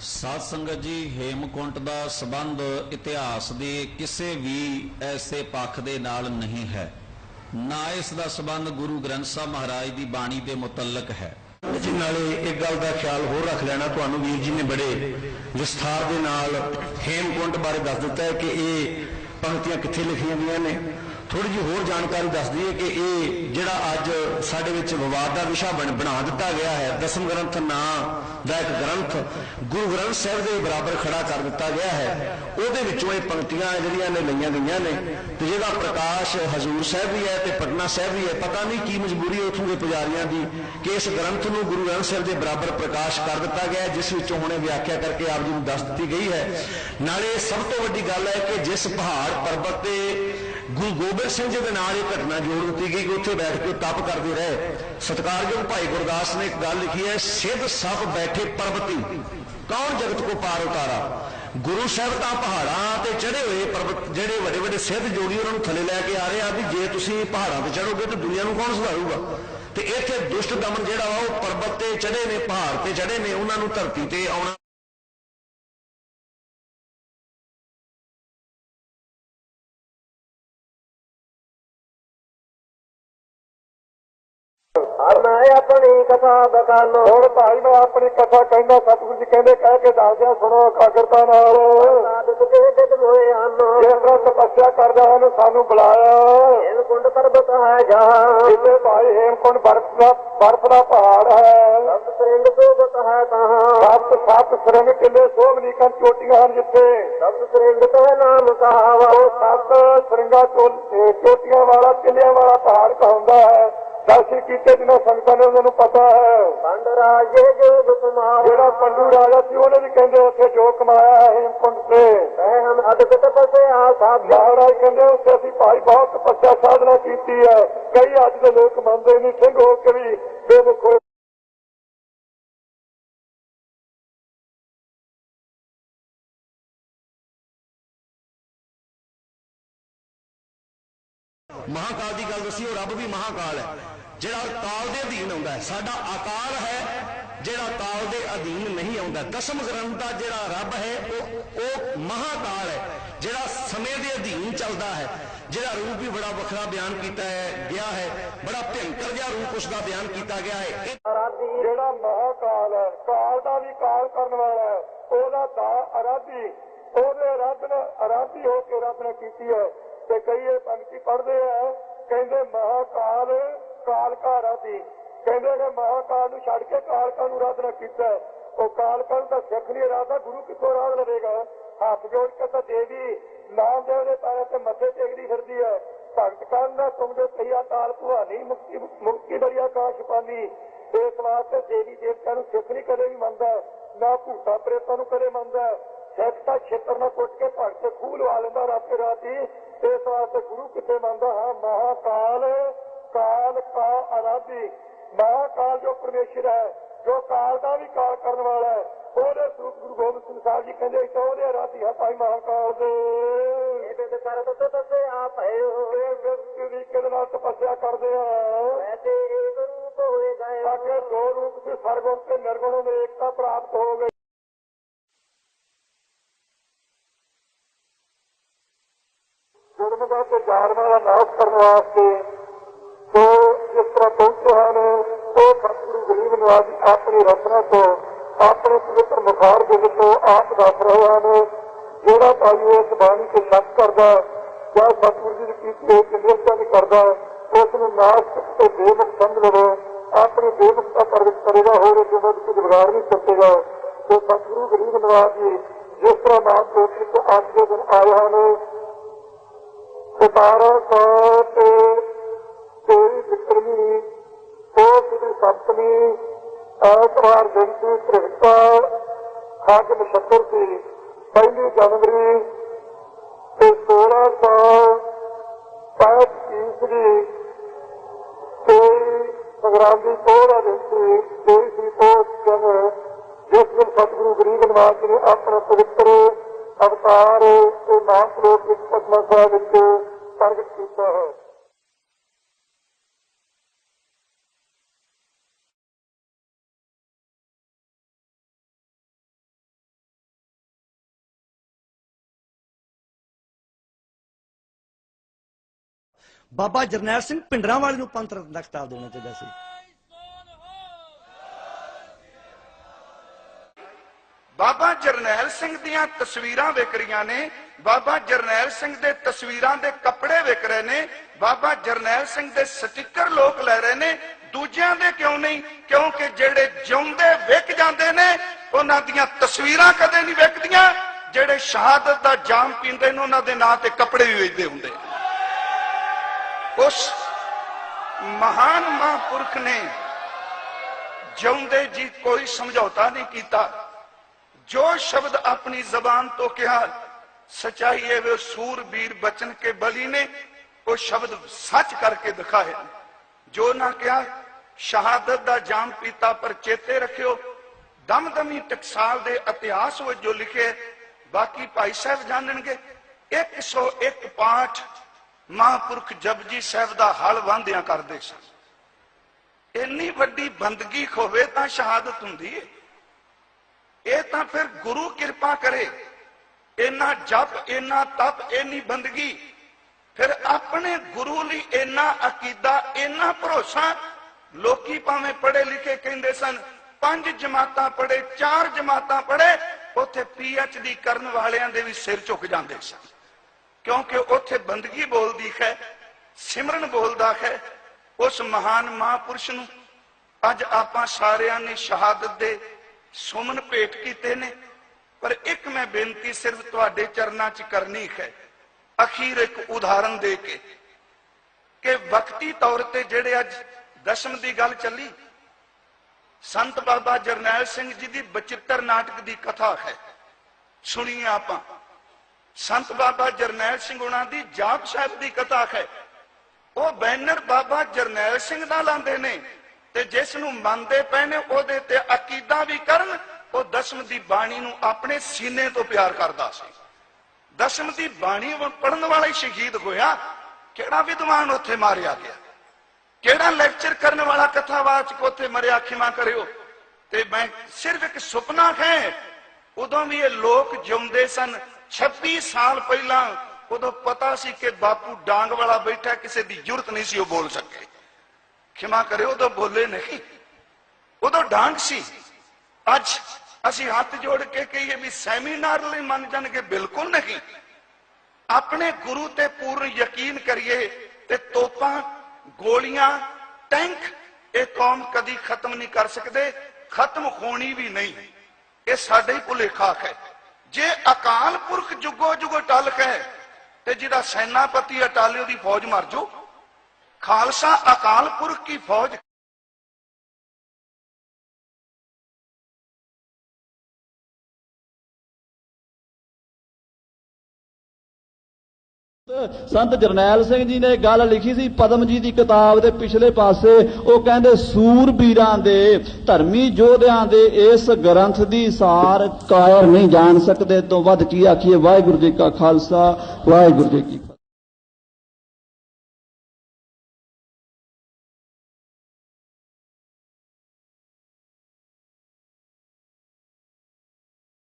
ਸਾਧ ਸੰਗਤ ਜੀ, ਹੇਮਕੁੰਟ ਦਾ ਸੰਬੰਧ ਇਤਿਹਾਸ ਦੇ ਕਿਸੇ ਵੀ ਐਸੇ ਪੱਖ ਦੇ ਨਾਲ ਨਹੀਂ ਹੈ। ਨਾ ਇਸ ਦਾ ਸੰਬੰਧ ਗੁਰੂ ਗ੍ਰੰਥ ਸਾਹਿਬ ਮਹਾਰਾਜ ਦੀ ਬਾਣੀ ਦੇ ਮੁਤਲਕ ਹੈ। ਜੀ, ਨਾਲੇ ਇੱਕ ਗੱਲ ਦਾ ਖਿਆਲ ਹੋਰ ਰੱਖ ਲੈਣਾ ਤੁਹਾਨੂੰ ਵੀਰ ਜੀ ਨੇ ਬੜੇ ਵਿਸਥਾਰ ਦੇ ਨਾਲ ਹੇਮਕੁੰਟ ਬਾਰੇ ਦੱਸ ਦਿੱਤਾ ਹੈ ਕਿ ਇਹ ਪੰਕਤੀਆਂ ਕਿੱਥੇ ਲਿਖੀਆਂ ਗਈਆਂ ਨੇ। ਥੋੜੀ ਜਿਹੀ ਹੋਰ ਜਾਣਕਾਰੀ ਦੱਸ ਦਈਏ ਕਿ ਇਹ ਜਿਹੜਾ ਅੱਜ ਸਾਡੇ ਵਿੱਚ ਵਿਵਾਦ ਦਾ ਵਿਸ਼ਾ ਬਣ, ਬਣਾ ਦਿੱਤਾ ਗਿਆ ਹੈ। ਦਸਮ ਗ੍ਰੰਥ ਨਾਂ ਦਾ ਇੱਕ ਗ੍ਰੰਥ ਗੁਰੂ ਗ੍ਰੰਥ ਸਾਹਿਬ ਦੇ ਬਰਾਬਰ ਖੜਾ ਕਰ ਦਿੱਤਾ ਗਿਆ ਹੈ। ਉਹਦੇ ਵਿੱਚੋਂ ਇਹ ਪੰਕਤੀਆਂ ਜਿਹੜੀਆਂ ਨੇ ਲਈਆਂ ਗਈਆਂ ਨੇ ਤੇ ਜਿਹਦਾ ਪ੍ਰਕਾਸ਼ ਹਜ਼ੂਰ ਸਾਹਿਬ ਵੀ ਹੈ ਤੇ ਪਟਨਾ ਸਾਹਿਬ ਵੀ ਹੈ। ਪਤਾ ਨਹੀਂ ਕੀ ਮਜਬੂਰੀ ਹੈ ਉੱਥੋਂ ਦੇ ਪੁਜਾਰੀਆਂ ਦੀ ਕਿ ਇਸ ਗ੍ਰੰਥ ਨੂੰ ਗੁਰੂ ਗ੍ਰੰਥ ਸਾਹਿਬ ਦੇ ਬਰਾਬਰ ਪ੍ਰਕਾਸ਼ ਕਰ ਦਿੱਤਾ ਗਿਆ ਜਿਸ ਵਿੱਚੋਂ ਹੁਣੇ ਵਿਆਖਿਆ ਕਰਕੇ ਆਪ ਜੀ ਨੂੰ ਦੱਸ ਦਿੱਤੀ ਗਈ ਹੈ। ਨਾਲੇ ਸਭ ਤੋਂ ਵੱਡੀ ਗੱਲ ਹੈ ਕਿ ਜਿਸ ਪਹਾੜ, ਪਰਬਤ ਤੇ ਗੁਰੂ ਗੋਬਿੰਦ ਸਿੰਘ ਜੀ ਦੇ ਨਾਲ ਇਹ ਘਟਨਾ ਜੋੜ ਦਿੱਤੀ ਗਈ ਕਿ ਉੱਥੇ ਬੈਠ ਕੇ ਤਪ ਕਰਦੇ ਰਹੇ। ਸਤਿਕਾਰਯੋਗ ਭਾਈ ਗੁਰਦਾਸ ਨੇ ਇੱਕ ਗੱਲ ਲਿਖੀ ਹੈ, ਸਿੱਧ ਸਭ ਬੈਠੇ ਪਰਬਤੀ। ਕੌਣ ਜਗਤ ਕੋ ਪਾਰ ਉਤਾਰਾ? ਗੁਰੂ ਸਾਹਿਬ ਤਾਂ ਪਹਾੜਾਂ ਤੇ ਚੜੇ ਹੋਏ ਪਰਬਤ ਜਿਹੜੇ ਵੱਡੇ ਵੱਡੇ ਸਿੱਧ ਜੋਗੀ ਉਹਨਾਂ ਨੂੰ ਥੱਲੇ ਲੈ ਕੇ ਆ ਰਹੇ ਆ ਵੀ ਜੇ ਤੁਸੀਂ ਪਹਾੜਾਂ ਤੇ ਚੜੋਗੇ ਤਾਂ ਦੁਨੀਆ ਨੂੰ ਕੌਣ ਸੁਧਾਰੂਗਾ? ਤੇ ਇੱਥੇ ਦੁਸ਼ਟ ਦਮਨ ਜਿਹੜਾ ਵਾ ਉਹ ਪਰਬਤ ਤੇ ਚੜੇ ਨੇ, ਪਹਾੜ ਤੇ ਚੜੇ ਨੇ, ਉਹਨਾਂ ਨੂੰ ਧਰਤੀ ਤੇ ਆਉਣਾ ਮੈਂ ਆਪਣੀ ਕਥਾ ਬਖਾਨੋ ਹੁਣ ਭਾਈ ਮੈਂ ਆਪਣੀ ਕਥਾ ਕਹਿੰਦਾ ਸਤਿਗੁਰੂ ਜੀ ਕਹਿੰਦੇ ਕਹਿ ਕੇ ਦੱਸਦਿਆਂ ਸੁਣੋ ਕਾਗਰਤਾ ਨਾਲ। ਸਾਧਕ ਦੇ ਦਿਤ ਹੋਏ ਹਨ। ਜਿਸ ਤਰ੍ਹਾਂ ਤਪੱਸਿਆ ਕਰਦਾ ਹਨ ਸਾਨੂੰ ਬੁਲਾਇਆ। ਹੇਮਕੁੰਡ ਪਰਬਤ ਹੈ ਜਹਾਂ। ਇੱਥੇ ਭਾਈ ਹੇਮਕੁੰਡ ਬਰਫ ਦਾ ਬਰਫ ਦਾ ਪਹਾੜ ਹੈ। ਸਤ ਸਿੰਘ ਸੋਬਤ ਹੈ ਤਹਾਂ ਸਤ ਸਤ ਸਰੰਗ ਕਿਲੇ ਸੋਮਨੀਕਾਂ ਚੋਟੀਆਂ ਹਨ ਜਿੱਥੇ। ਸਤ ਸਰੰਗ ਤੈ ਨਾਮ ਕਹਾਵਾ। ਉਹ ਸਤ ਸਰੰਗਾ ਚੋਟੀਆਂ ਵਾਲਾ ਕਿਲਿਆਂ ਵਾਲਾ ਪਹਾੜ ਕਹਾਉਂਦਾ ਹੈ। ਦਰਸ਼ਨ ਕੀਤੇ ਜਿਨ੍ਹਾਂ ਸੰਗਤਾਂ ਨੇ ਉਹਨਾਂ ਨੂੰ ਪਤਾ ਹੈ। ਪੰਡ ਰਾਜੇ ਜੋ ਕੁਮਾਰ ਜਿਹੜਾ ਪੰਡੂ ਰਾਜਾ ਸੀ ਉਹਨੇ ਵੀ ਕਹਿੰਦੇ ਉੱਥੇ ਜੋ ਕਮਾਇਆ ਹੈ ਹੇਮਕੁੰਡ ਤੇ। ਕਹਿ ਹਮ ਅਦਕ ਤਪਸਿਆ ਸਾਧ। ਮਹਾਰਾਜ ਕਹਿੰਦੇ ਉੱਥੇ ਅਸੀਂ ਭਾਈ ਬਹੁਤ ਤਪੱਸਿਆ ਸਾਧਨਾ ਕੀਤੀ ਹੈ। ਕਈ ਅੱਜ ਦੇ ਲੋਕ ਮੰਨਦੇ ਨਹੀਂ ਸਿੰਘ ਹੋ ਕੇ ਵੀ ਬੇਮੁਖ ਹੋਏ। ਮਹਾਕਾਲ ਦੀ ਗੱਲ ਦੱਸੀ ਉਹ ਰੱਬ ਵੀ ਮਹਾਕਾਲ ਹੈ। ਜਿਹੜਾ ਕਾਲ ਦੇ ਅਧੀਨ ਆਉਂਦਾ ਹੈ ਸਾਡਾ ਆਕਾਲ ਹੈ ਜਿਹੜਾ ਕਾਲ ਦੇ ਅਧੀਨ ਨਹੀਂ ਆਉਂਦਾ ਦਸਮ ਗ੍ਰੰਥ ਦਾ ਜਿਹੜਾ ਰੱਬ ਹੈ ਉਹ ਉਹ ਮਹਾਕਾਲ ਹੈ ਜਿਹੜਾ ਸਮੇਂ ਦੇ ਅਧੀਨ ਚੱਲਦਾ ਹੈ ਜਿਹੜਾ ਰੂਪ ਵੀ ਬੜਾ ਵੱਖਰਾ ਬਿਆਨ ਕੀਤਾ ਹੈ ਗਿਆ ਹੈ ਬੜਾ ਭਿਅੰਕਰ ਜਿਹਾ ਰੂਪ ਉਸ ਦਾ ਬਿਆਨ ਕੀਤਾ ਗਿਆ ਹੈ ਇਹ ਜਿਹੜਾ ਮਹਾਕਾਲ ਹੈ ਕਾਲ ਦਾ ਵੀ ਕਾਲ ਕਰਨ ਵਾਲਾ ਹੈ ਉਹਦਾ ਦਾ ਅਰਾਧੀ ਉਹਦੇ ਅਰਾਧਨਾ ਅਰਾਧੀ ਹੋ ਕੇ ਰੱਬ ਨੇ ਕੀਤੀ ਹੈ ਤੇ ਕਈ ਇਹ ਪੰਕਤੀ ਪੜ੍ਹਦੇ ਆ ਕਹਿੰਦੇ ਮਹਾਕਾਲ ਕਾਲਕਾ ਅਰਾਧੀ ਕਹਿੰਦੇ ਕਿ ਮਹਾਕਾਲ ਨੂੰ ਛੱਡ ਕੇ ਕਾਲਕਾ ਨੂੰ ਅਰਾਧਨਾ ਕੀਤਾ। ਹੈ। ਉਹ ਕਾਲਕਾ ਨੂੰ ਤਾਂ ਸਿੱਖ ਨਹੀਂ ਅਰਾਧਾ ਗੁਰੂ ਕਿੱਥੋਂ ਅਰਾਧ ਲਵੇਗਾ? ਹੱਥ ਜੋੜ ਕੇ ਤਾਂ ਦੇਵੀ ਨਾਮਦੇਵ ਦੇ ਪੈਰਾਂ ਤੇ ਮੱਥੇ ਟੇਕਦੀ ਫਿਰਦੀ ਹੈ। ਭਗਤ ਕਰਨ ਦਾ ਤੁਮ ਜੋ ਕਈਆ ਤਾਲ ਭੁਆਨੀ ਮੁਕਤੀ ਮੁਕਤੀ ਦਰਿਆ ਕਾਸ਼ ਪਾਨੀ। ਇਸ ਵਾਸਤੇ ਦੇਵੀ ਦੇਵਤਾ ਨੂੰ ਸਿੱਖ ਨਹੀਂ ਕਦੇ ਵੀ ਮੰਨਦਾ। ਨਾ ਭੂਤਾ ਪ੍ਰੇਤਾਂ ਨੂੰ ਕਦੇ ਮੰਨਦਾ। ਸਿੱਖ ਤਾਂ ਛੇਤਰ ਨਾਲ ਕੁੱਟ ਕੇ ਭਗਤ ਖੂਹ ਲਵਾ ਲੈਂਦਾ ਰਾਤੇ ਰਾਤੀ ਇਸ ਵਾਸਤੇ ਗੁਰੂ ਕਿੱਥੇ ਮੰਨਦਾ? ਹਾਂ, ਮਹਾਕਾਲ ਕਾਲ ਕਾ ਅਰਾਧੀ ਮਹਾਕਾਲ ਜੋ ਪਰਮੇਸ਼ਰ ਹੈ ਜੋ ਕਾਲ ਦਾ ਵੀ ਕਾਲ ਕਰਨ ਵਾਲਾ ਹੈ ਉਹਦੇ ਸਰੂਪ ਗੁਰੂ ਗੋਬਿੰਦ ਸਿੰਘ ਸਾਹਿਬ ਜੀ ਕਹਿੰਦੇ ਕਿ ਉਹਦੇ ਅਰਾਧੀ ਹੈ ਭਾਈ ਮਹਾਕਾਲ ਦੇ। ਇਹਦੇ ਤੇ ਕਰ ਤੋ ਤਸੇ ਆਪ ਹੈ। ਇਹ ਵਿਅਕਤੀ ਦੀ ਕਿਹਦੇ ਨਾਲ ਤਪੱਸਿਆ ਕਰਦੇ ਆ? ਵੈਸੇ ਇੱਕ ਰੂਪ ਹੋਏ ਗਏ ਤਾਂ ਕਿ ਦੋ ਰੂਪ ਸੀ ਸਰਗੁਣ ਤੇ ਨਿਰਗੁਣ ਦੇ ਏਕਤਾ ਪ੍ਰਾਪਤ ਹੋ ਗਈ। ਦਾ ਤੇ ਜਾਨਮਾਂ ਦਾ ਨਾਸ਼ ਕਰਨ ਵਾਸਤੇ ਜਿਸ ਤਰ੍ਹਾਂ ਪਹੁੰਚੇ ਹਨ, ਉਹ ਸਤਿਗੁਰੂ ਗਰੀਬ ਨਿਵਾਜ ਆਪਣੀ ਰਚਨਾ ਤੋਂ ਆਪਣੇ ਪਵਿੱਤਰ ਮੁਖਾਰ ਦੇ ਵਿੱਚੋਂ ਆਪ ਦੱਸ ਰਹੇ ਹਨ, ਜਿਹੜਾ ਭਾਈ ਇਸ ਬਾਣੀ ਤੇ ਸ਼ੱਕ ਕਰਦਾ, ਜਾਂ ਸਤਿਗੁਰੂ ਜੀ ਦੀ ਕੀਤੀ ਹੋਈ ਨਿਰਭਰਤਾ ਨਹੀਂ ਕਰਦਾ ਉਸ ਨੂੰ ਨਾਸਤਿਕ ਤੇ ਬੇਮੁਖ ਸਮਝ ਲਵੇ, ਆਪਣੀ ਬੇਮੁਖਤਾ ਪ੍ਰਗਟ ਕਰੇਗਾ, ਹੋਰ ਇਸ ਵਿੱਚ ਕੁਝ ਵਿਗਾੜ ਨਹੀਂ ਸਕੇਗਾ ਤੇ ਸਤਿਗੁਰੂ ਗਰੀਬ ਨਿਵਾਜ ਜੀ ਜਿਸ ਤਰ੍ਹਾਂ ਨਾਮ ਕੋਟਰੀ ਤੋਂ ਅੱਜ ਦੇ ਦਿਨ ਆਏ ਹਨ, ਸਤਾਰਾਂ ਸੌ ਤੇ ਤੇਰੀ ਵਿਕਰਮੀ ਉਹ ਜਿਹੜੀ ਸਪਤਮੀ ਐਤਵਾਰ ਦਿਨ ਦੀ ਤ੍ਰਿਕਤਾ ਖਾਜ ਨਛੱਤਰ ਸੀ ਪਹਿਲੀ ਜਨਵਰੀ ਤੇ 1600 ਈਸਵੀ ਤੇ ਸੰਗਰਾਮ ਦੀ ਪੋਹ ਦਾ ਦਿਨ ਸੀ ਤੇਈ ਸੀ ਪੋਹ ਦਿਨ ਜਿਸ ਦਿਨ ਸਤਿਗੁਰੂ ਗਰੀਬ ਨਿਵਾਸ ਜੀ ਨੇ ਆਪਣਾ ਪਵਿੱਤਰ ਅਵਤਾਰ ਤੇ ਨਾਮ ਸਰੋਤ ਵਿੱਚ ਪਟਨਾ ਸਾਹਿਬ ਵਿੱਚ ਪ੍ਰਗਟ ਕੀਤਾ ਹੈ। ਬਾਬਾ ਜਰਨੈਲ ਸਿੰਘ ਪਿੰਡਰਾਂ ਵਾਲੇ ਨੂੰ ਪੰਥ ਰਤਨ ਦਾ ਖਿਤਾਬ ਦੇਣਾ ਚਾਹੀਦਾ ਸੀ। ਬਾਬਾ ਜਰਨੈਲ ਸਿੰਘ ਦੀਆਂ ਤਸਵੀਰਾਂ ਵਿਕ ਰਹੀਆਂ ਨੇ, ਬਾਬਾ ਜਰਨੈਲ ਸਿੰਘ ਦੇ ਤਸਵੀਰਾਂ ਦੇ ਕੱਪੜੇ ਵਿਕ ਰਹੇ ਨੇ, ਬਾਬਾ ਜਰਨੈਲ ਸਿੰਘ ਦੇ ਸਟicker ਲੋਕ ਲੈ ਰਹੇ ਨੇ, ਦੂਜਿਆਂ ਦੇ ਕਿਉਂ ਨਹੀਂ? ਕਿਉਂਕਿ ਜਿਹੜੇ ਜਿਉਂਦੇ ਵਿਕ ਜਾਂਦੇ ਨੇ, ਉਹਨਾਂ ਦੀਆਂ ਤਸਵੀਰਾਂ ਕਦੇ ਨਹੀਂ ਵਿਕਦੀਆਂ, ਜਿਹੜੇ ਸ਼ਹਾਦਤ ਦਾ ਜਾਮ ਪੀਂਦੇ ਨੇ, ਉਹਨਾਂ ਦੇ ਨਾਂ ਤੇ ਕੱਪੜੇ ਵੀ ਵੇਚਦੇ ਹੁੰਦੇ ਉਸ ਮਹਾਨ ਮਹਾਂਪੁਰਖ ਨੇ ਜਿਉਂਦੇ ਜੀ ਕੋਈ ਸਮਝੌਤਾ ਨਹੀਂ ਕੀਤਾ। ਜੋ ਸ਼ਬਦ ਆਪਣੀ ਜ਼ਬਾਨ ਤੋਂ ਕਿਹਾ, ਸਚਾਈ ਹੈ ਵੇ ਸੂਰਬੀਰ ਬਚਨ ਕੇ ਬਲੀ ਨੇ, ਉਹ ਸ਼ਬਦ ਸੱਚ ਕਰਕੇ ਦਿਖਾਏ। ਜੋ ਨਾ ਕਿਹਾ, ਸ਼ਹਾਦਤ ਦਾ ਜਾਮ ਪੀਤਾ ਪਰ ਚੇਤੇ ਰੱਖਿਓ, ਦਮਦਮੀ ਟਕਸਾਲ ਦੇ ਇਤਿਹਾਸ ਵਿੱਚ ਜੋ ਲਿਖੇ, ਬਾਕੀ ਭਾਈ ਸਾਹਿਬ ਜਾਣਨਗੇ 101 ਪਾਠ ਮਹਾਂਪੁਰਖ ਜਪਜੀ ਸਾਹਿਬ ਦਾ ਹਲ ਵਾਂਦਿਆਂ ਕਰਦੇ ਸਨ ਇੰਨੀ ਵੱਡੀ ਬੰਦਗੀ ਹੋਵੇ ਤਾਂ ਸ਼ਹਾਦਤ ਹੁੰਦੀ ਹੈ ਇਹ ਤਾਂ ਫਿਰ ਗੁਰੂ ਕਿਰਪਾ ਕਰੇ। ਇੰਨਾ ਜਪ, ਇੰਨਾ ਤਪ, ਇੰਨੀ ਬੰਦਗੀ, ਫਿਰ ਆਪਣੇ ਗੁਰੂ ਲਈ ਇੰਨਾ ਅਕੀਦਾ, ਇੰਨਾ ਭਰੋਸਾ, ਲੋਕੀ ਭਾਵੇਂ ਪੜ੍ਹੇ ਲਿਖੇ ਕਹਿੰਦੇ ਸਨ, ਪੰਜ ਜਮਾਤਾਂ ਪੜ੍ਹੇ, ਚਾਰ ਜਮਾਤਾਂ ਪੜ੍ਹੇ, ਉੱਥੇ ਪੀ ਡੀ ਕਰਨ ਵਾਲਿਆਂ ਦੇ ਵੀ ਸਿਰ ਝੁਕ ਜਾਂਦੇ ਸਨ। ਕਿਉਂਕਿ ਉੱਥੇ ਬੰਦਗੀ ਬੋਲਦੀ ਹੈ, ਸਿਮਰਨ ਬੋਲਦਾ ਹੈ, ਉਸ ਮਹਾਨ ਮਹਾਪੁਰਸ਼ ਨੂੰ। ਅੱਜ ਆਪਾਂ ਸਾਰਿਆਂ ਨੇ ਸ਼ਹਾਦਤ ਦੇ ਸੁਮਨ ਭੇਟ ਕੀਤੇ ਨੇ, ਪਰ ਇੱਕ ਮੈਂ ਬੇਨਤੀ ਸਿਰਫ ਤੁਹਾਡੇ ਚਰਨਾਂ 'ਚ ਕਰਨੀ ਹੈ। ਅਖੀਰ ਇੱਕ ਉਦਾਹਰਨ ਦੇ ਕੇ ਕਿ ਵਕਤੀ ਤੌਰ ਤੇ ਜਿਹੜੇ ਅੱਜ ਦਸ਼ਮ ਦੀ ਗੱਲ ਚੱਲੀ, ਸੰਤ ਬਾਬਾ ਜਰਨੈਲ ਸਿੰਘ ਜੀ ਦੀ ਬਚਿੱਤਰ ਨਾਟਕ ਦੀ ਕਥਾ ਹੈ। ਸੁਣੀਏ ਆਪਾਂ। ਸੰਤ ਬਾਬਾ ਜਰਨੈਲ ਸਿੰਘ ਉਹਨਾਂ ਦੀ ਜਾਪ ਸਾਹਿਬ ਦੀ ਕਥਾ ਹੈ। ਉਹ ਬੈਨਰ ਬਾਬਾ ਜਰਨੈਲ ਸਿੰਘ ਦਾ ਲਾਉਂਦੇ ਨੇ ਤੇ ਜਿਸ ਨੂੰ ਮੰਨਦੇ ਪਏ ਨੇ, ਉਹਦੇ ਤੇ ਅਕੀਦਾ ਵੀ ਕਰਨ, ਉਹ ਦਸ਼ਮ ਦੀ ਬਾਣੀ ਨੂੰ ਆਪਣੇ ਸੀਨੇ ਤੋਂ ਪਿਆਰ ਕਰਦਾ ਸੀ। ਦਸ਼ਮ ਦੀ ਬਾਣੀ ਪੜਨ ਵਾਲਾ ਹੀ ਸ਼ਹੀਦ ਹੋਇਆ। ਕਿਹੜਾ ਵਿਦਵਾਨ ਉੱਥੇ ਮਾਰਿਆ ਗਿਆ? ਕਿਹੜਾ ਲੈਕਚਰ ਕਰਨ ਵਾਲਾ ਕਥਾਵਾਚਕ ਉੱਥੇ ਮਰਿਆ ਖਿਮਾ ਕਰਿਓ? ਤੇ ਮੈਂ ਸਿਰਫ ਇੱਕ ਸੁਪਨਾ ਹੈ, ਉਦੋਂ ਵੀ ਇਹ ਲੋਕ ਜਿਉਂਦੇ ਸਨ 26 ਸਾਲ ਪਹਿਲਾਂ ਉਦੋਂ ਪਤਾ ਸੀ ਕਿ ਬਾਪੂ ਡਾਂਗ ਵਾਲਾ ਬੈਠਾ, ਕਿਸੇ ਦੀ ਜ਼ਰੂਰਤ ਨਹੀਂ ਸੀ, ਉਹ ਬੋਲ ਸਕੇ। ਖਿਮਾ ਕਰਿਓ ਉਦੋਂ ਬੋਲੇ ਨਹੀਂ। ਉਦੋਂ ਡਾਂਗ ਸੀ। ਅੱਜ ਅਸੀਂ ਹੱਥ ਜੋੜ ਕੇ ਕਹੀਏ ਵੀ ਸੈਮੀਨਾਰ ਲਈ ਮੰਨ ਜਾਣਗੇ, ਬਿਲਕੁਲ ਨਹੀਂ। ਆਪਣੇ ਗੁਰੂ ਤੇ ਪੂਰਨ ਯਕੀਨ ਕਰੀਏ ਤੇ ਤੋਪਾਂ, ਗੋਲੀਆਂ, ਟੈਂਕ, ਇਹ ਕੌਮ ਕਦੀ ਖਤਮ ਨਹੀਂ ਕਰ ਸਕਦੇ, ਖਤਮ ਹੋਣੀ ਵੀ ਨਹੀਂ। ਇਹ ਸਾਡੇ ਹੀ ਭੁਲੇਖਾ ਹੈ। ਜੇ ਅਕਾਲ ਪੁਰਖ ਜੁਗੋ ਜੁਗੋ ਟਲ ਹੈ, ਤੇ ਜਿਹੜਾ ਸੈਨਾਪਤੀ ਅਟਾਲੇ ਉਹਦੀ ਫੌਜ ਮਰ ਜਾਓ ਖਾਲਸਾ ਅਕਾਲ ਪੁਰਖ ਕੀ ਫੌਜ ਸੰਤ ਜਰਨੈਲ ਸਿੰਘ ਜੀ ਨੇ ਗੱਲ ਲਿਖੀ ਸੀ, ਪਦਮ ਜੀ ਦੀ ਕਿਤਾਬ ਦੇ ਪਿਛਲੇ ਪਾਸੇ। ਉਹ ਕਹਿੰਦੇ ਸੂਰਬੀਰਾਂ ਦੇ, ਧਰਮੀ ਯੋਧਿਆਂ ਦੇ ਇਸ ਗ੍ਰੰਥ ਦੀ ਸਾਰ ਕਾਇਰ ਨਹੀਂ ਜਾਣ ਸਕਦੇ। ਤੋਂ ਵੱਧ ਕੀ ਆਖੀਏ? ਵਾਹਿਗੁਰੂ ਜੀ ਕਾ ਖਾਲਸਾ, ਵਾਹਿਗੁਰੂ ਜੀ ਕੀ